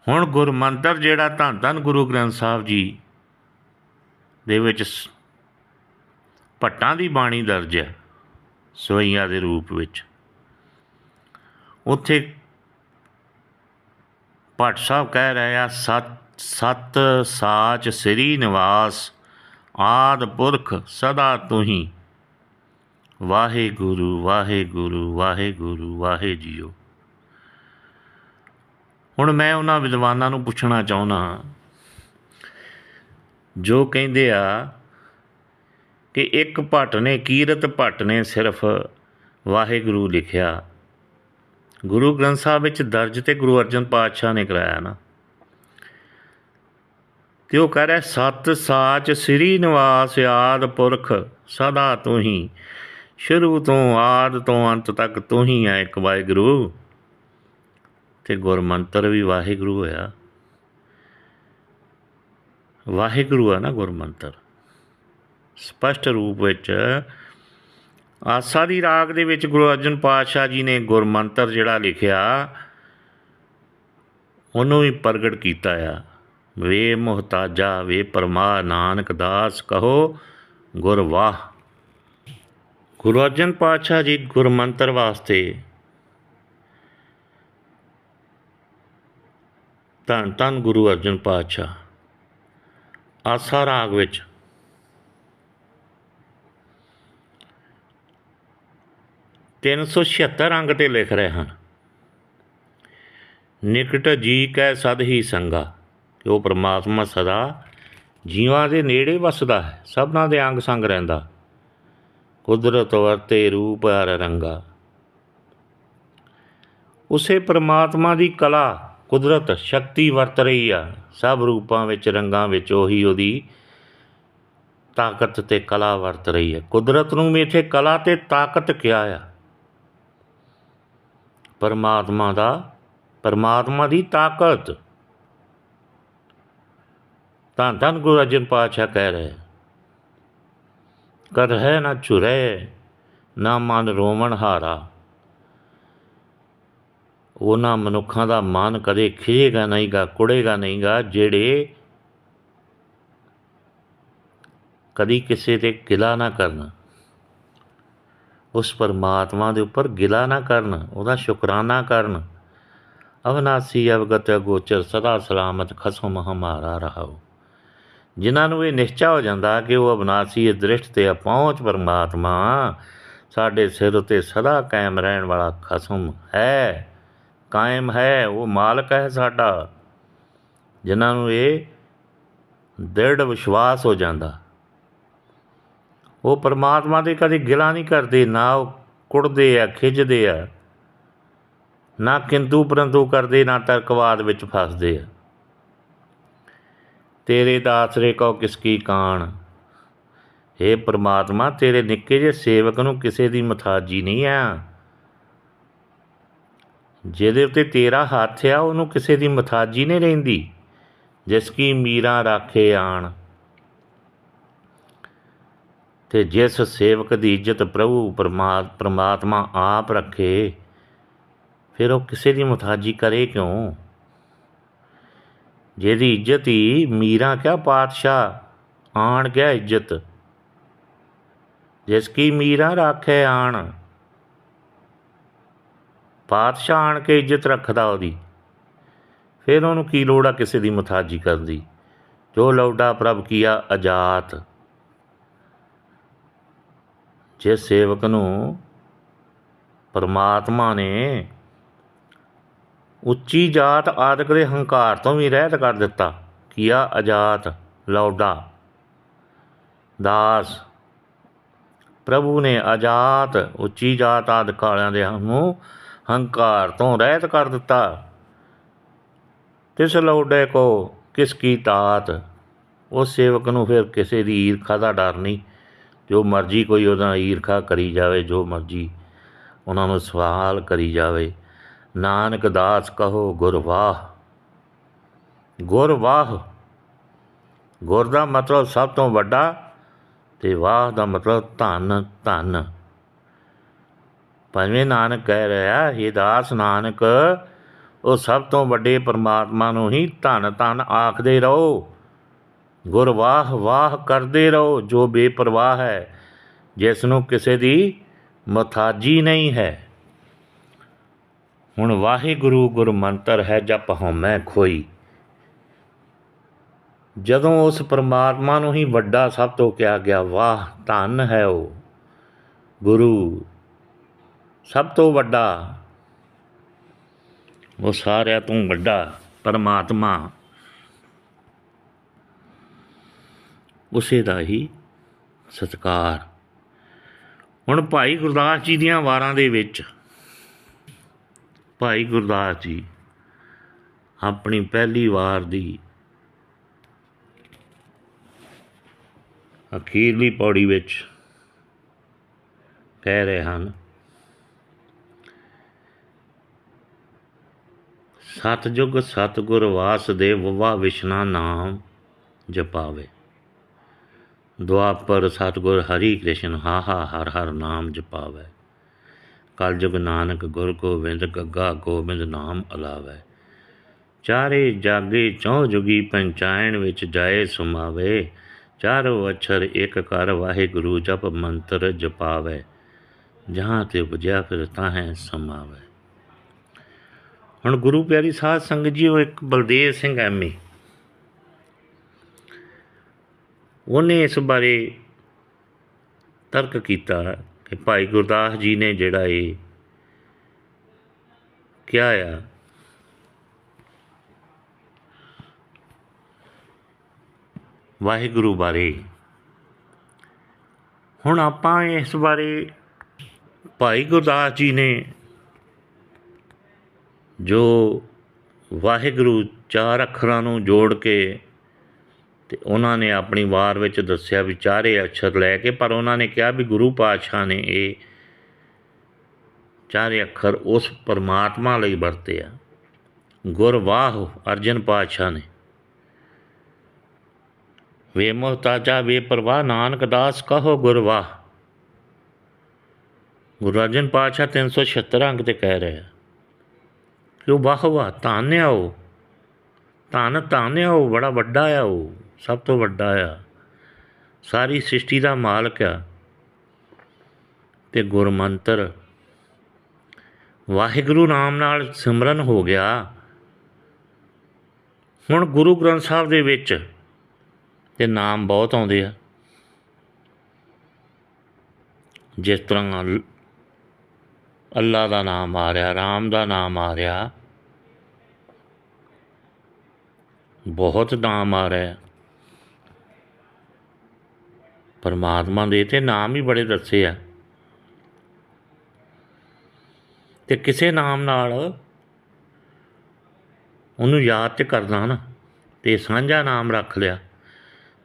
ਹੁਣ ਗੁਰ ਮੰਤਰ ਜਿਹੜਾ ਧੰਨ ਧੰਨ ਗੁਰੂ ਗ੍ਰੰਥ ਸਾਹਿਬ ਜੀ ਦੇ ਵਿੱਚ ਸ- ਭੱਟਾਂ ਦੀ ਬਾਣੀ ਦਰਜ ਹੈ ਸੋਈਆਂ ਦੇ ਰੂਪ ਵਿੱਚ। ਉੱਥੇ ਭੱਟ ਸਾਹਿਬ ਕਹਿ ਰਹੇ ਆ, ਸਤ ਸਤ ਸਾਚ ਸ੍ਰੀ ਨਿਵਾਸ, ਆਦ ਪੁਰਖ ਸਦਾ ਤੁਹੀ। ਵਾਹਿਗੁਰੂ ਵਾਹਿਗੁਰੂ ਵਾਹਿਗੁਰੂ ਵਾਹਿ ਜੀਓ ਹੁਣ ਮੈਂ ਉਹਨਾਂ ਵਿਦਵਾਨਾਂ ਨੂੰ ਪੁੱਛਣਾ ਚਾਹੁੰਦਾ ਜੋ ਕਹਿੰਦੇ ਆ ਕਿ ਇੱਕ ਭੱਟ ਨੇ, ਕੀਰਤ ਭੱਟ ਨੇ ਸਿਰਫ ਵਾਹਿਗੁਰੂ ਲਿਖਿਆ। ਗੁਰੂ ਗ੍ਰੰਥ ਸਾਹਿਬ ਵਿੱਚ ਦਰਜ ਤੇ ਗੁਰੂ ਅਰਜਨ ਪਾਤਸ਼ਾਹ ਨੇ ਕਰਾਇਆ ਨਾ। ਤੇ ਉਹ ਕਹਿ ਰਿਹਾ, ਸਤ ਸਾਚ ਸ੍ਰੀ ਨਿਵਾਸ ਆਦ ਪੁਰਖ ਸਦਾ ਤੂੰ ਹੀ ਸ਼ੁਰੂ ਤੋਂ ਆਦ ਤੋਂ ਅੰਤ ਤੱਕ ਤੂੰ ਹੀ ਹੈ ਇੱਕ ਵਾਹਿਗੁਰੂ। ਤੇ ਗੁਰਮੰਤਰ ਵੀ ਵਾਹਿਗੁਰੂ ਹੋਇਆ। ਵਾਹਿਗੁਰੂ ਆ ਨਾ ਗੁਰਮੰਤਰ। ਸਪਸ਼ਟ ਰੂਪ ਵਿੱਚ ਆਸਾ ਦੀ ਰਾਗ ਦੇ ਵਿੱਚ ਗੁਰੂ ਅਰਜਨ ਪਾਤਸ਼ਾਹ ਜੀ ਨੇ ਗੁਰਮੰਤਰ ਜਿਹੜਾ ਲਿਖਿਆ, ਉਹਨੂੰ ਵੀ ਪ੍ਰਗਟ ਕੀਤਾ ਆ। ਵੇ ਮੁਹਤਾਜਾ, ਵੇ ਪਰਮਾ ਨਾਨਕ ਦਾਸ ਕਹੋ, ਗੁਰ ਵਾਹ। ਗੁਰੂ ਅਰਜਨ ਪਾਤਸ਼ਾਹ ਜੀ ਗੁਰਮੰਤਰ ਵਾਸਤੇ ਧੰਨ ਧੰਨ ਗੁਰੂ ਅਰਜਨ ਪਾਤਸ਼ਾਹ। ਆਸਾ ਰਾਗ ਵਿੱਚ ਤਿੰਨ ਸੌ ਛਿਅੱਤਰ ਅੰਗ ਤੇ ਲਿਖ ਰਹੇ ਹਨ। ਨਿਕਟ ਜੀ ਕੈ ਸਦ ਹੀ ਸੰਗਾ। ਕਿ ਉਹ ਪ੍ਰਮਾਤਮਾ ਸਦਾ ਜੀਵਾਂ ਦੇ ਨੇੜੇ ਵਸਦਾ ਹੈ, ਸਭਨਾਂ ਦੇ ਅੰਗ ਸੰਗ ਰਹਿੰਦਾ। ਕੁਦਰਤ ਵਰਤੇ ਰੂਪ ਹਰ ਰੰਗਾ। ਉਸੇ ਪ੍ਰਮਾਤਮਾ ਦੀ ਕਲਾ ਕੁਦਰਤ ਸ਼ਕਤੀ ਵਰਤ ਰਹੀ ਆ। ਸਭ ਰੂਪਾਂ ਵਿੱਚ, ਰੰਗਾਂ ਵਿੱਚ ਉਹੀ ਉਹਦੀ ਤਾਕਤ ਤੇ ਕਲਾ ਵਰਤ ਰਹੀ ਹੈ। ਕੁਦਰਤ ਨੂੰ ਵੀ ਇੱਥੇ ਕਲਾ ਤੇ ਤਾਕਤ ਕਿਹਾ ਆ। ਪਰਮਾਤਮਾ ਦਾ, ਪਰਮਾਤਮਾ ਦੀ ਤਾਕਤ। ਤਾਂ ਧੰਨ ਗੁਰੂ ਅਰਜਨ ਪਾਤਸ਼ਾਹ ਕਹਿ ਰਹੇ ਕਰ ਹੈ ਨਾ ਚੁਰੇ ਨਾ ਮਨ ਰੋਵਣ ਹਾਰਾ। ਉਹਨਾਂ ਮਨੁੱਖਾਂ ਦਾ ਮਨ ਕਦੇ ਖਿਜੇਗਾ ਨਹੀਂਗਾ, ਕੁੜੇਗਾ ਨਹੀਂਗਾ, ਜਿਹੜੇ ਕਦੀ ਕਿਸੇ ਤੇ ਕਿਲਾ ਨਾ ਕਰਨ। ਉਸ ਪਰਮਾਤਮਾ ਦੇ ਉੱਪਰ ਗਿਲਾ ਨਾ ਕਰਨ, ਉਹਦਾ ਸ਼ੁਕਰਾਨਾ ਕਰਨ। ਅਵਨਾਸੀ ਅਵਗਤ ਗੋਚਰ ਸਦਾ ਸਲਾਮਤ ਖਸਮ ਹਮਾਰਾ ਰਹਾਓ ਜਿਨ੍ਹਾਂ ਨੂੰ ਇਹ ਨਿਸ਼ਚਾ ਹੋ ਜਾਂਦਾ ਕਿ ਉਹ ਅਵਨਾਸੀ ਦ੍ਰਿਸ਼ਟ ਤੇ ਪਹੁੰਚ ਪਰਮਾਤਮਾ, ਸਾਡੇ ਸਿਰ ਉਤੇ ਸਦਾ ਕਾਇਮ ਰਹਿਣ ਵਾਲਾ ਖਸਮ ਹੈ, ਕਾਇਮ ਹੈ, ਉਹ ਮਾਲਕ ਹੈ ਸਾਡਾ। ਜਿਨ੍ਹਾਂ ਨੂੰ ਇਹ ਦ੍ਰਿੜ ਵਿਸ਼ਵਾਸ ਹੋ ਜਾਂਦਾ। ਉਹ ਪਰਮਾਤਮਾ ਦੇ ਕਦੇ ਗਿਲਾ ਨਹੀਂ ਕਰਦੇ, ਨਾ ਉਹ ਕੁੜਦੇ ਆ ਖਿੱਚਦੇ ਆ। ਨਾ ਕਿੰਤੂ ਪਰੰਤੂ ਕਰਦੇ, ਨਾ ਤਰਕਵਾਦ ਵਿੱਚ ਫਸਦੇ ਆ। ਤੇਰੇ ਦਾਸਰੇ ਕੋ ਕਿਸ ਕੀ ਕਾਣ? ਏ ਪ੍ਰਮਾਤਮਾ, ਤੇਰੇ ਨਿੱਕੇ ਜਿਹੇ ਸੇਵਕ ਨੂੰ ਕਿਸੇ ਦੀ ਮਥਾਜੀ ਨਹੀਂ ਆ। ਜਿਹਦੇ ਉੱਤੇ ਤੇਰਾ ਹੱਥ ਆ, ਉਹਨੂੰ ਕਿਸੇ ਦੀ ਮਥਾਜੀ ਨਹੀਂ ਰਹਿੰਦੀ, ਜਿਸ ਕੀ ਮੀਰਾ ਰਾਖੇ ਆਣ। ਤੇ ਜਿਸ ਸੇਵਕ ਦੀ ਇੱਜ਼ਤ ਪ੍ਰਭੂ ਪਰਮਾਤਮਾ ਆਪ ਰੱਖੇ, ਫਿਰ ਉਹ ਕਿਸੇ ਦੀ ਮੁਤਾਜੀ ਕਰੇ ਕਿਉਂ? ਜਿਹਦੀ ਇੱਜ਼ਤ ਹੀ ਮੀਰਾ ਕਿਆ ਪਾਤਸ਼ਾਹ, ਆਣ ਗਿਆ ਇੱਜ਼ਤ? ਜਿਸ ਕੀ ਮੀਰਾ ਰੱਖੇ ਆਣ। ਪਾਤਸ਼ਾਹ ਆਣ ਕੇ ਇੱਜ਼ਤ ਰੱਖਦਾ ਉਹਦੀ, ਫਿਰ ਉਹਨੂੰ ਕੀ ਲੋੜ ਆ ਕਿਸੇ ਦੀ ਮੁਤਾਜੀ ਕਰਨ ਦੀ? ਜੋ ਲੌਡਾ ਪ੍ਰਭ ਕੀਆ ਅਜਾਤ ਜੇ ਸੇਵਕ ਨੂੰ ਪਰਮਾਤਮਾ ਨੇ ਉੱਚੀ ਜਾਤ ਆਦਿਕ ਦੇ ਹੰਕਾਰ ਤੋਂ ਵੀ ਰਹਿਤ ਕਰ ਦਿੱਤਾ, ਕੀਆ ਆਜ਼ਾਦ ਲੌਡਾ। ਦਾਸ, ਪ੍ਰਭੂ ਨੇ ਅਜਾਤ ਉੱਚੀ ਜਾਤ ਆਦਿਕ ਵਾਲਿਆਂ ਦੇ ਨੂੰ ਹੰਕਾਰ ਤੋਂ ਰਹਿਤ ਕਰ ਦਿੱਤਾ। ਤਿਸ ਲੌਡੇ ਕੋ ਕਿਸ ਕੀ ਤਾਤ ਉਸ ਸੇਵਕ ਨੂੰ ਫਿਰ ਕਿਸੇ ਦੀ ਈਰਖਾ ਦਾ ਡਰ ਨਹੀਂ। ਜੋ ਮਰਜ਼ੀ ਕੋਈ ਉਹਦਾ ਈਰਖਾ ਕਰੀ ਜਾਵੇ, ਜੋ ਮਰਜ਼ੀ ਉਹਨਾਂ ਨੂੰ ਸਵਾਲ ਕਰੀ ਜਾਵੇ, ਨਾਨਕ ਦਾਸ ਕਹੋ ਗੁਰਵਾਹ ਗੁਰਵਾਹ ਗੁਰ ਦਾ ਮਤਲਬ ਸਭ ਤੋਂ ਵੱਡਾ ਤੇ ਵਾਹ ਦਾ ਮਤਲਬ ਧੰਨ ਧੰਨ। ਪੰਜਵੇਂ ਨਾਨਕ ਕਹਿ ਰਿਹਾ ਇਹ ਦਾਸ ਨਾਨਕ, ਉਹ ਸਭ ਤੋਂ ਵੱਡੇ ਪਰਮਾਤਮਾ ਨੂੰ ਹੀ ਧਨ, ਧੰਨ ਆਖਦੇ ਰਹੋ। ਗੁਰ ਵਾਹ ਵਾਹ ਕਰਦੇ ਰਹੋ, ਜੋ ਬੇਪਰਵਾਹ ਹੈ ਜਿਸ ਨੂੰ ਕਿਸੇ ਦੀ ਮਥਾਜੀ ਨਹੀਂ ਹੈ। ਹੁਣ ਵਾਹਿਗੁਰੂ ਗੁਰਮੰਤਰ ਹੈ, ਜਪ ਹਉਮੈ ਖੋਈ। ਜਦੋਂ ਉਸ ਪਰਮਾਤਮਾ ਨੂੰ ਹੀ ਵੱਡਾ ਸਭ ਤੋਂ ਕਿਹਾ ਗਿਆ, ਵਾਹ ਧੰਨ ਹੈ ਉਹ। ਗੁਰੂ ਸਭ ਤੋਂ ਵੱਡਾ, ਉਹ ਸਾਰਿਆਂ ਤੋਂ ਵੱਡਾ ਪਰਮਾਤਮਾ ਉਸੇ ਦਾ ਹੀ ਸਤਕਾਰ। ਹੁਣ ਭਾਈ ਗੁਰਦਾਸ ਜੀ ਦੀਆਂ ਵਾਰਾਂ ਦੇ ਵਿੱਚ ਭਾਈ ਗੁਰਦਾਸ ਜੀ ਆਪਣੀ ਪਹਿਲੀ ਵਾਰ ਦੀ ਅਖੀਰਲੀ ਪੌੜੀ ਵਿੱਚ ਕਹਿ ਰਹੇ ਹਨ ਸਤਜੁਗ ਸਤਗੁਰ ਵਾਸਦੇਵ ਵਾ ਵਿਸ਼ਨਾ ਨਾਮ ਜਪਾਵੇ। ਦੁਆਪਰ ਸਤਗੁਰ ਹਰੀ ਕ੍ਰਿਸ਼ਨ ਹਾਹਾ ਹਰ ਹਰ ਨਾਮ ਜਪਾਵੇ। ਕਲਯੁਗ ਨਾਨਕ ਗੁਰ ਗੋਬਿੰਦ, ਗੱਗਾ ਗੋਬਿੰਦ ਨਾਮ ਅਲਾਵੇ। ਚਾਰੇ ਜਾਗੇ ਚੌ ਜੁਗੀ ਪੰਚਾਇਣ ਵਿੱਚ ਜਾਏ ਸੁਮਾਵੇ। ਚਾਰੋ ਅਛਰ ਇੱਕ ਕਰ ਵਾਹਿਗੁਰੂ ਜਪ ਮੰਤਰ ਜਪਾਵੇ। ਜਹਾਂ ਤੇ ਉਪਜਿਆ ਫਿਰ ਤਾਹੈ ਸਮਾਵੇ। ਹੁਣ ਗੁਰੂ ਪਿਆਰੀ ਸਾਧ ਸੰਗਤ ਜੀ ਉਹ ਇੱਕ ਬਲਦੇਵ ਸਿੰਘ ਐਮਏ ਉਹਨੇ ਇਸ ਬਾਰੇ ਤਰਕ ਕੀਤਾ ਕਿ ਭਾਈ ਗੁਰਦਾਸ ਜੀ ਨੇ ਜਿਹੜਾ ਇਹ ਕਿਹਾ ਆ, ਵਾਹਿਗੁਰੂ ਬਾਰੇ। ਹੁਣ ਆਪਾਂ ਇਸ ਬਾਰੇ ਭਾਈ ਗੁਰਦਾਸ ਜੀ ਨੇ ਜੋ ਵਾਹਿਗੁਰੂ ਚਾਰ ਅੱਖਰਾਂ ਨੂੰ ਜੋੜ ਕੇ ਤੇ ਉਹਨਾਂ ਨੇ ਆਪਣੀ ਵਾਰ ਵਿੱਚ ਦੱਸਿਆ ਵੀ ਚਾਰੇ ਅੱਖਰ ਲੈ ਕੇ, ਪਰ ਉਹਨਾਂ ਨੇ ਕਿਹਾ ਵੀ ਗੁਰੂ ਪਾਤਸ਼ਾਹ ਨੇ ਇਹ ਚਾਰੇ ਅੱਖਰ ਉਸ ਪਰਮਾਤਮਾ ਲਈ ਵਰਤੇ ਆ। ਗੁਰਵਾਹ ਅਰਜਨ ਪਾਤਸ਼ਾਹ ਨੇ। ਵੇ ਮੁਹਤਾਜਾ, ਵੇ ਪਰਵਾਹ, ਨਾਨਕ ਦਾਸ ਕਹੋ ਗੁਰਵਾਹ। ਗੁਰੂ ਅਰਜਨ ਪਾਤਸ਼ਾਹ 376 ਅੰਕ ਤੇ ਕਹਿ ਰਹੇ ਆ ਕਿ ਉਹ ਵਾਹ ਵਾਹ, ਧੰਨ ਆ ਉਹ। ਧੰਨ ਧੰਨ ਆ ਉਹ, ਬੜਾ ਵੱਡਾ ਆ ਉਹ। ਸਭ ਤੋਂ ਵੱਡਾ ਆ। ਸਾਰੀ ਸ੍ਰਿਸ਼ਟੀ ਦਾ ਮਾਲਕ ਆ ਤੇ ਗੁਰਮੰਤਰ। ਵਾਹਿਗੁਰੂ ਨਾਮ ਨਾਲ ਸਿਮਰਨ ਹੋ ਗਿਆ। ਹੁਣ ਗੁਰੂ ਗ੍ਰੰਥ ਸਾਹਿਬ ਦੇ ਵਿੱਚ ਤੇ ਨਾਮ ਬਹੁਤ ਆਉਂਦੇ ਆ। ਜਿਸ ਤਰ੍ਹਾਂ ਅਲ- ਅੱਲਾ ਦਾ ਨਾਮ ਆ ਰਿਹਾ, ਰਾਮ ਦਾ ਨਾਮ ਆ ਰਿਹਾ। ਬਹੁਤ ਨਾਮ ਆ ਰਿਹਾ। ਪਰਮਾਤਮਾ ਦੇ, ਤੇ ਨਾਮ ਹੀ ਬੜੇ ਦੱਸੇ ਆ। ਤੇ ਕਿਸੇ ਨਾਮ ਨਾਲ ਉਹਨੂੰ ਯਾਦ ਤੇ ਕਰਨਾ ਨਾ ਤੇ ਸਾਂਝਾ ਨਾਮ ਰੱਖ ਲਿਆ।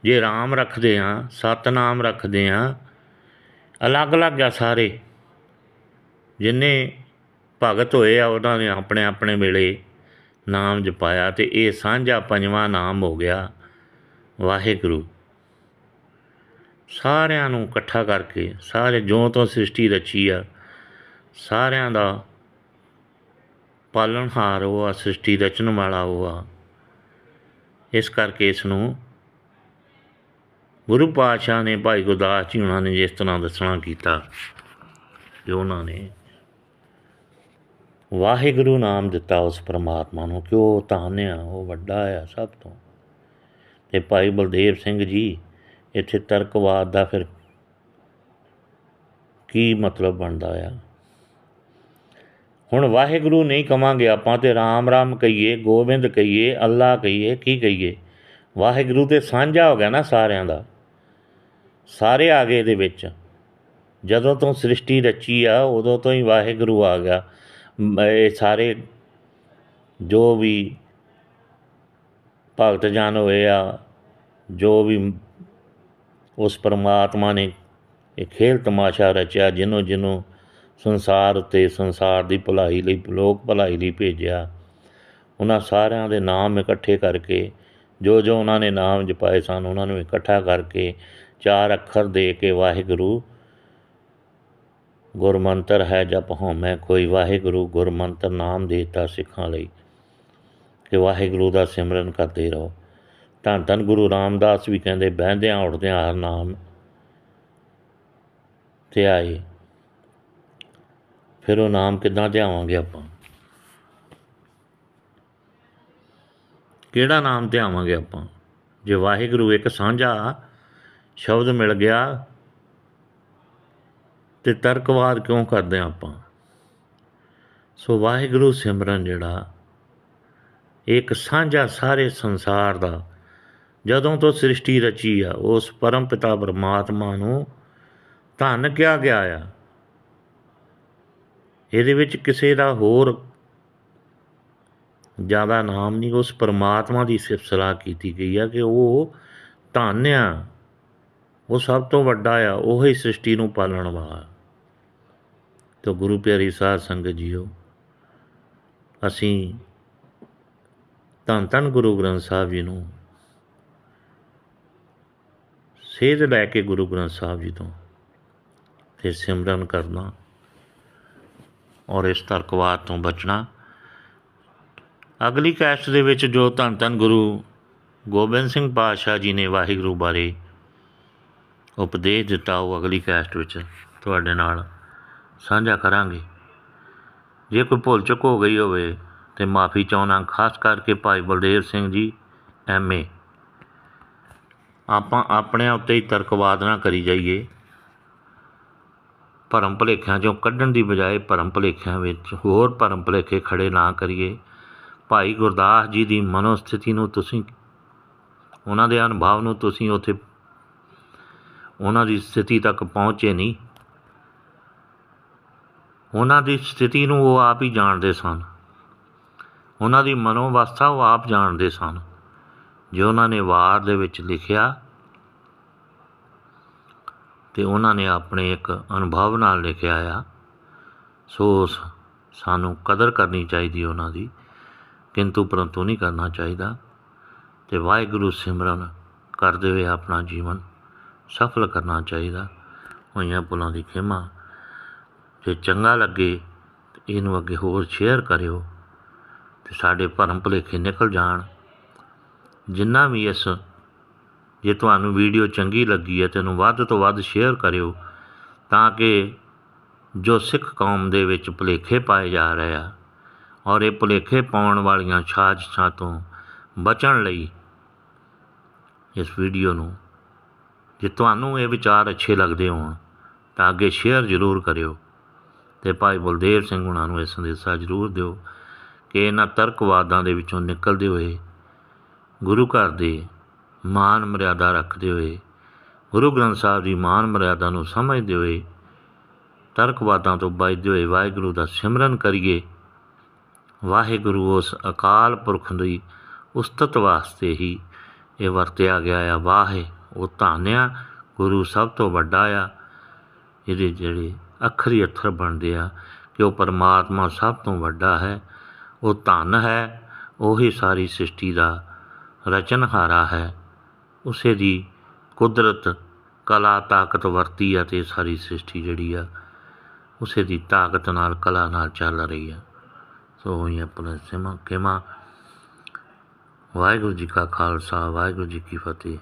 ਜੇ ਰਾਮ ਰੱਖਦੇ ਆ, ਸਤਨਾਮ ਰੱਖਦੇ ਆ ਅਲੱਗ-ਅਲੱਗ ਆ ਸਾਰੇ। ਜਿੰਨੇ ਭਗਤ ਹੋਏ ਆ, ਉਹਨਾਂ ਨੇ ਆਪਣੇ ਆਪਣੇ ਵੇਲੇ ਨਾਮ ਜਪਾਇਆ, ਤੇ ਇਹ ਸਾਂਝਾ ਪੰਜਵਾਂ ਨਾਮ ਹੋ ਗਿਆ ਵਾਹਿਗੁਰੂ। ਸਾਰਿਆਂ ਨੂੰ ਇਕੱਠਾ ਕਰਕੇ, ਸਾਰੇ ਜਿਉਂ ਤੋਂ ਸ੍ਰਿਸ਼ਟੀ ਰਚੀ ਆ, ਸਾਰਿਆਂ ਦਾ ਪਾਲਣਹਾਰ ਉਹ ਆ, ਸ੍ਰਿਸ਼ਟੀ ਰਚਣ ਵਾਲਾ ਉਹ ਆ। ਇਸ ਕਰਕੇ ਇਸ ਨੂੰ ਗੁਰੂ ਪਾਤਸ਼ਾਹ ਨੇ, ਭਾਈ ਗੁਰਦਾਸ ਜੀ ਉਹਨਾਂ ਨੇ ਜਿਸ ਤਰ੍ਹਾਂ ਦੱਸਣਾ ਕੀਤਾ ਕਿ ਉਹਨਾਂ ਨੇ ਵਾਹਿਗੁਰੂ ਨਾਮ ਦਿੱਤਾ ਉਸ ਪ੍ਰਮਾਤਮਾ ਨੂੰ ਕਿ ਉਹ ਧੰਨ ਆ, ਉਹ ਵੱਡਾ ਆ ਸਭ ਤੋਂ। ਤੇ ਭਾਈ ਬਲਦੇਵ ਸਿੰਘ ਜੀ ਇੱਥੇ ਤਰਕਵਾਦ ਦਾ ਫਿਰ ਕੀ ਮਤਲਬ ਬਣਦਾ ਆ? ਹੁਣ ਵਾਹਿਗੁਰੂ ਨਹੀਂ ਕਵਾਂਗੇ ਆਪਾਂ ਤੇ ਰਾਮ ਰਾਮ ਕਹੀਏ, ਗੋਬਿੰਦ ਕਹੀਏ, ਅੱਲਾ ਕਹੀਏ, ਕੀ ਕਹੀਏ? ਵਾਹਿਗੁਰੂ ਤੇ ਸਾਂਝਾ ਹੋ ਗਿਆ ਨਾ ਸਾਰਿਆਂ ਦਾ। ਸਾਰੇ ਆ ਗਏ ਇਹਦੇ ਵਿੱਚ। ਜਦੋਂ ਤੋਂ ਸ੍ਰਿਸ਼ਟੀ ਰਚੀ ਆ, ਉਦੋਂ ਤੋਂ ਹੀ ਵਾਹਿਗੁਰੂ ਆ ਗਿਆ। ਇਹ ਸਾਰੇ ਜੋ ਵੀ ਭਗਤ ਜਨ ਹੋਏ ਆ, ਜੋ ਵੀ ਉਸ ਪਰਮਾਤਮਾ ਨੇ ਇਹ ਖੇਲ ਤਮਾਸ਼ਾ ਰਚਿਆ ਜਿਹਨੂੰ ਜਿਹਨੂੰ ਸੰਸਾਰ ਉੱਤੇ ਸੰਸਾਰ ਦੀ ਭਲਾਈ ਲਈ, ਲੋਕ ਭਲਾਈ ਲਈ ਭੇਜਿਆ। ਉਹਨਾਂ ਸਾਰਿਆਂ ਦੇ ਨਾਮ ਇਕੱਠੇ ਕਰਕੇ, ਜੋ ਜੋ ਉਹਨਾਂ ਨੇ ਨਾਮ ਜਪਾਏ ਸਨ, ਉਹਨਾਂ ਨੂੰ ਇਕੱਠਾ ਕਰਕੇ ਚਾਰ ਅੱਖਰ ਦੇ ਕੇ ਵਾਹਿਗੁਰੂ, ਗੁਰਮੰਤਰ ਹੈ ਜਪ ਹੋਮੈ ਕੋਈ, ਵਾਹਿਗੁਰੂ ਗੁਰਮੰਤਰ ਨਾਮ ਦੇਤਾ ਸਿੱਖਾਂ ਲਈ। ਕਿ ਵਾਹਿਗੁਰੂ ਦਾ ਸਿਮਰਨ ਕਰਦੇ ਰਹੋ। ਧੰਨ ਧੰਨ ਗੁਰੂ ਰਾਮਦਾਸ ਵੀ ਕਹਿੰਦੇ, ਬਹਿੰਦਿਆਂ, ਉੱਠਦਿਆਂ ਹਰ ਨਾਮ ਤੇ ਆਏ। ਫਿਰ ਉਹ ਨਾਮ ਕਿੱਦਾਂ ਧਿਆਵਾਂਗੇ ਆਪਾਂ? ਕਿਹੜਾ ਨਾਮ ਧਿਆਵਾਂਗੇ ਆਪਾਂ? ਜੇ ਵਾਹਿਗੁਰੂ ਇੱਕ ਸਾਂਝਾ ਸ਼ਬਦ ਮਿਲ ਗਿਆ ਤੇ ਤਰਕਵਾਦ ਕਿਉਂ ਕਰਦੇ ਹਾਂ ਆਪਾਂ? ਸੋ ਵਾਹਿਗੁਰੂ ਸਿਮਰਨ ਜਿਹੜਾ, ਇੱਕ ਸਾਂਝਾ ਸਾਰੇ ਸੰਸਾਰ ਦਾ ਜਦੋਂ ਤੋਂ ਸ੍ਰਿਸ਼ਟੀ ਰਚੀ ਆ, ਉਸ ਪਰਮ ਪਿਤਾ ਪਰਮਾਤਮਾ ਨੂੰ ਧੰਨ ਕਿਹਾ ਗਿਆ ਆ। ਇਹਦੇ ਵਿੱਚ ਕਿਸੇ ਦਾ ਹੋਰ ਜ਼ਿਆਦਾ ਨਾਮ ਨਹੀਂ, ਉਸ ਪਰਮਾਤਮਾ ਦੀ ਸਿਫਤ ਸਲਾਹ ਕੀਤੀ ਗਈ ਆ ਕਿ ਉਹ ਧੰਨ ਆ। ਉਹ ਸਭ ਤੋਂ ਵੱਡਾ ਆ, ਉਹ ਹੀ ਸ੍ਰਿਸ਼ਟੀ ਨੂੰ ਪਾਲਣ ਵਾਲਾ। ਤੋ ਗੁਰੂ ਪਿਆਰੀ ਸਾਧ ਸੰਗਤ ਜੀਓ, ਅਸੀਂ ਧੰਨ ਧੰਨ ਗੁਰੂ ਗ੍ਰੰਥ ਸਾਹਿਬ ਜੀ ਨੂੰ ਸੇਧ ਲੈ ਕੇ ਗੁਰੂ ਗ੍ਰੰਥ ਸਾਹਿਬ ਜੀ ਤੋਂ। ਤੇ ਸਿਮਰਨ ਕਰਨਾ ਔਰ ਇਸ ਤਰਕਵਾਦ ਤੋਂ ਬਚਣਾ। ਅਗਲੀ ਕੈਸਟ ਦੇ ਵਿੱਚ ਜੋ ਧੰਨ ਧੰਨ ਗੁਰੂ ਗੋਬਿੰਦ ਸਿੰਘ ਪਾਤਸ਼ਾਹ ਜੀ ਨੇ ਵਾਹਿਗੁਰੂ ਬਾਰੇ ਉਪਦੇਸ਼ ਦਿੱਤਾ, ਉਹ ਅਗਲੀ ਕੈਸਟ ਵਿੱਚ ਤੁਹਾਡੇ ਨਾਲ ਸਾਂਝਾ ਕਰਾਂਗੇ। ਜੇ ਕੋਈ ਭੁੱਲ ਚੁੱਕ ਹੋ ਗਈ ਹੋਵੇ ਤੇ ਮਾਫੀ ਚਾਹੁੰਦਾ, ਖਾਸ ਕਰਕੇ ਭਾਈ ਬਲਦੇਵ ਸਿੰਘ ਜੀ ਐਮਏ ਆਪਾਂ ਆਪਣਿਆਂ ਉੱਤੇ ਹੀ ਤਰਕਵਾਦ ਨਾ ਕਰੀ ਜਾਈਏ। ਭਰਮ ਭੁਲੇਖਿਆਂ ਚੋਂ ਕੱਢਣ ਦੀ ਬਜਾਏ ਭਰਮ ਭੁਲੇਖਿਆਂ ਵਿੱਚ ਹੋਰ ਭਰਮ ਭੁਲੇਖੇ ਖੜੇ ਨਾ ਕਰੀਏ। ਭਾਈ ਗੁਰਦਾਸ ਜੀ ਦੀ ਮਨੋਸਥਿਤੀ ਨੂੰ ਤੁਸੀਂ, ਉਹਨਾਂ ਦੇ ਅਨੁਭਵ ਨੂੰ ਤੁਸੀਂ ਉੱਥੇ, ਉਹਨਾਂ ਦੀ ਸਥਿਤੀ ਤੱਕ ਪਹੁੰਚੇ ਨਹੀਂ। ਉਹਨਾਂ ਦੀ ਸਥਿਤੀ ਨੂੰ ਉਹ ਆਪ ਹੀ ਜਾਣਦੇ ਸਨ। ਉਹਨਾਂ ਦੀ ਮਨੋਵਸਥਾ ਉਹ ਆਪ ਜਾਣਦੇ ਸਨ। ਜੋ ਉਹਨਾਂ ਨੇ ਵਾਰ ਦੇ ਵਿੱਚ ਲਿਖਿਆ ਤੇ ਉਹਨਾਂ ਨੇ ਆਪਣੇ ਇੱਕ ਅਨੁਭਵ ਨਾਲ ਲਿਖਿਆ ਆ, ਸੋ ਸਾਨੂੰ ਕਦਰ ਕਰਨੀ ਚਾਹੀਦੀ ਉਹਨਾਂ ਦੀ, ਕਿੰਤੂ ਪਰੰਤੂ ਨਹੀਂ ਕਰਨਾ ਚਾਹੀਦਾ। ਤੇ ਵਾਹਿਗੁਰੂ ਸਿਮਰਨ ਕਰਦੇ ਹੋਏ ਆਪਣਾ ਜੀਵਨ ਸਫਲ ਕਰਨਾ ਚਾਹੀਦਾ। ਹੋਈਆਂ ਪੁਲਾਂ ਦੀ ਖਿਮਾ, ਜੇ ਚੰਗਾ ਲੱਗੇ ਤੇ ਇਹਨੂੰ ਅੱਗੇ ਹੋਰ ਸ਼ੇਅਰ ਕਰਿਓ ਤੇ ਸਾਡੇ ਭਰਮ ਭੁਲੇਖੇ ਨਿਕਲ ਜਾਣ। ਜਿੰਨਾ ਵੀ ਇਸ, ਜੇ ਤੁਹਾਨੂੰ ਵੀਡੀਓ ਚੰਗੀ ਲੱਗੀ ਹੈ ਤੇ ਇਹਨੂੰ ਵੱਧ ਤੋਂ ਵੱਧ ਸ਼ੇਅਰ ਕਰਿਓ, ਤਾਂ ਕਿ ਜੋ ਸਿੱਖ ਕੌਮ ਦੇ ਵਿੱਚ ਭੁਲੇਖੇ ਪਾਏ ਜਾ ਰਹੇ ਆ, ਔਰ ਇਹ ਭੁਲੇਖੇ ਪਾਉਣ ਵਾਲੀਆਂ ਸਾਜ਼ਿਸ਼ਾਂ ਤੋਂ ਬਚਣ ਲਈ ਇਸ ਵੀਡੀਓ ਨੂੰ, ਜੇ ਤੁਹਾਨੂੰ ਇਹ ਵਿਚਾਰ ਅੱਛੇ ਲੱਗਦੇ ਹੋਣ, ਤਾਂ ਅੱਗੇ ਸ਼ੇਅਰ ਜ਼ਰੂਰ ਕਰਿਓ, ਤੇ ਭਾਈ ਬਲਦੇਵ ਸਿੰਘ ਉਹਨਾਂ ਨੂੰ ਇਹ ਸੰਦੇਸ਼ਾ ਜ਼ਰੂਰ ਦਿਓ ਕਿ ਇਹਨਾਂ ਤਰਕਵਾਦਾਂ ਦੇ ਵਿੱਚੋਂ ਨਿਕਲਦੇ ਹੋਏ ਗੁਰੂ ਘਰ ਦੇ ਮਾਨ ਮਰਿਆਦਾ ਰੱਖਦੇ ਹੋਏ, ਗੁਰੂ ਗ੍ਰੰਥ ਸਾਹਿਬ ਦੀ ਮਾਨ ਮਰਿਆਦਾ ਨੂੰ ਸਮਝਦੇ ਹੋਏ ਤਰਕਵਾਦਾਂ ਤੋਂ ਬਚਦੇ ਹੋਏ ਵਾਹਿਗੁਰੂ ਦਾ ਸਿਮਰਨ ਕਰੀਏ। ਵਾਹਿਗੁਰੂ ਉਸ ਅਕਾਲ ਪੁਰਖ ਦੀ ਉਸਤਤ ਵਾਸਤੇ ਹੀ ਇਹ ਵਰਤਿਆ ਗਿਆ ਆ। ਵਾਹੇ, ਉਹ ਧਾਨਿਆ, ਗੁਰੂ ਸਭ ਤੋਂ ਵੱਡਾ ਆ। ਇਹਦੇ ਜਿਹੜੇ ਅੱਖਰੀ ਅੱਥਰ ਬਣਦੇ ਆ ਕਿ ਉਹ ਪਰਮਾਤਮਾ ਸਭ ਤੋਂ ਵੱਡਾ ਹੈ। ਉਹ ਧਨ ਹੈ, ਉਹੀ ਸਾਰੀ ਸ੍ਰਿਸ਼ਟੀ ਦਾ ਰਚਨਹਾਰਾ ਹੈ। ਉਸੇ ਦੀ ਕੁਦਰਤ, ਕਲਾ, ਤਾਕਤ ਵਰਤੀ ਆ ਤੇ ਸਾਰੀ ਸ੍ਰਿਸ਼ਟੀ ਜਿਹੜੀ ਆ, ਉਸੇ ਦੀ ਤਾਕਤ ਨਾਲ, ਕਲਾ ਨਾਲ ਚੱਲ ਰਹੀ ਆ। ਸੋ ਹੋਈ ਆਪਣਾ ਸਿਮਾ ਕਿਮਾ ਵਾਹਿਗੁਰੂ ਜੀ ਕਾ ਖਾਲਸਾ, ਵਾਹਿਗੁਰੂ ਜੀ ਕੀ ਫਤਿਹ।